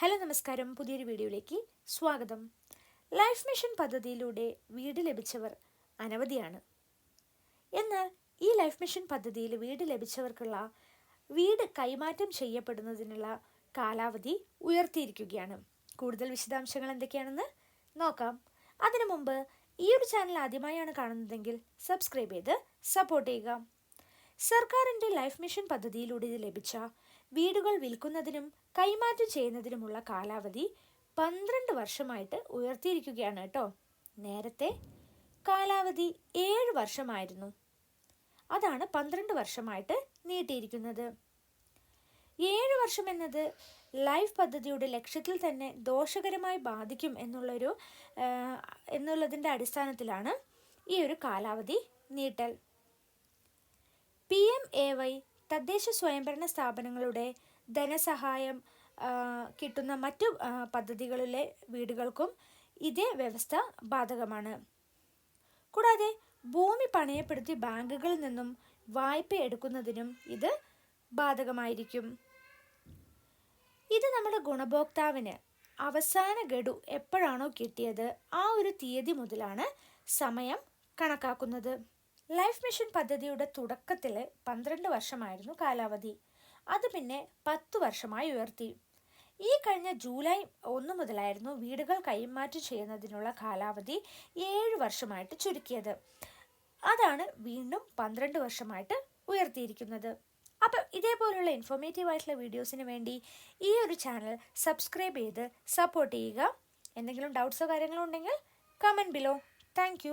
Hello നമസ്കാരം. പുതിയൊരു വീഡിയോയിലേക്ക് സ്വാഗതം. ലൈഫ് മിഷൻ പദ്ധതിയിലൂടെ വീട് ലഭിച്ചവർ അനവധിയാണ്. എന്നാൽ ഈ ലൈഫ് മിഷൻ പദ്ധതിയിൽ വീട് ലഭിച്ചവർക്കുള്ള വീട് കൈമാറ്റം ചെയ്യപ്പെടുന്നതിനുള്ള കാലാവധി ഉയർത്തിയിരിക്കുകയാണ്. കൂടുതൽ വിശദാംശങ്ങൾ എന്തൊക്കെയാണെന്ന് നോക്കാം. അതിനു മുമ്പ് ഈ ഒരു ചാനൽ ആദ്യമായാണ് കാണുന്നതെങ്കിൽ സബ്സ്ക്രൈബ് ചെയ്ത് സപ്പോർട്ട് ചെയ്യുക. സർക്കാരിന്റെ ലൈഫ് മിഷൻ പദ്ധതിയിലൂടെ ലഭിച്ച വീടുകൾ വിൽക്കുന്നതിനും കൈമാറ്റം ചെയ്യുന്നതിനുമുള്ള കാലാവധി പന്ത്രണ്ട് വർഷമായിട്ട് ഉയർത്തിയിരിക്കുകയാണ് കേട്ടോ. നേരത്തെ കാലാവധി ഏഴ് വർഷമായിരുന്നു. അതാണ് പന്ത്രണ്ട് വർഷമായിട്ട് നീട്ടിയിരിക്കുന്നത്. ഏഴ് വർഷം എന്നത് ലൈഫ് പദ്ധതിയുടെ ലക്ഷ്യത്തിൽ തന്നെ ദോഷകരമായി ബാധിക്കും എന്നുള്ളൊരു എന്നുള്ളതിന്റെ അടിസ്ഥാനത്തിലാണ് ഈ ഒരു കാലാവധി നീട്ടൽ. പി എം എ വൈ തദ്ദേശ സ്വയംഭരണ സ്ഥാപനങ്ങളുടെ ധനസഹായം കിട്ടുന്ന മറ്റു പദ്ധതികളിലെ വീടുകൾക്കും ഇതേ വ്യവസ്ഥ ബാധകമാണ്. കൂടാതെ ഭൂമി പണയപ്പെടുത്തി ബാങ്കുകളിൽ നിന്നും വായ്പ എടുക്കുന്നതിനും ഇത് ബാധകമായിരിക്കും. ഇത് നമ്മുടെ ഗുണഭോക്താവിന് അവസാന ഗഡു എപ്പോഴാണോ കിട്ടിയത് ആ ഒരു തീയതി മുതലാണ് സമയം കണക്കാക്കുന്നത്. ലൈഫ് മിഷൻ പദ്ധതിയുടെ തുടക്കത്തിൽ പന്ത്രണ്ട് വർഷമായിരുന്നു കാലാവധി. അത് പിന്നെ പത്ത് വർഷമായി ഉയർത്തി. ഈ കഴിഞ്ഞ ജൂലൈ ഒന്ന് മുതലായിരുന്നു വീടുകൾ കൈമാറ്റം ചെയ്യുന്നതിനുള്ള കാലാവധി ഏഴ് വർഷമായിട്ട് ചുരുക്കിയത്. അതാണ് വീണ്ടും പന്ത്രണ്ട് വർഷമായിട്ട് ഉയർത്തിയിരിക്കുന്നത്. അപ്പോൾ ഇതേപോലുള്ള ഇൻഫോർമേറ്റീവ് ആയിട്ടുള്ള വീഡിയോസിന് വേണ്ടി ഈ ഒരു ചാനൽ സബ്സ്ക്രൈബ് ചെയ്ത് സപ്പോർട്ട് ചെയ്യുക. എന്തെങ്കിലും ഡൗട്ട്സോ കാര്യങ്ങളോ ഉണ്ടെങ്കിൽ കമന്റ് ബിലോ താങ്ക്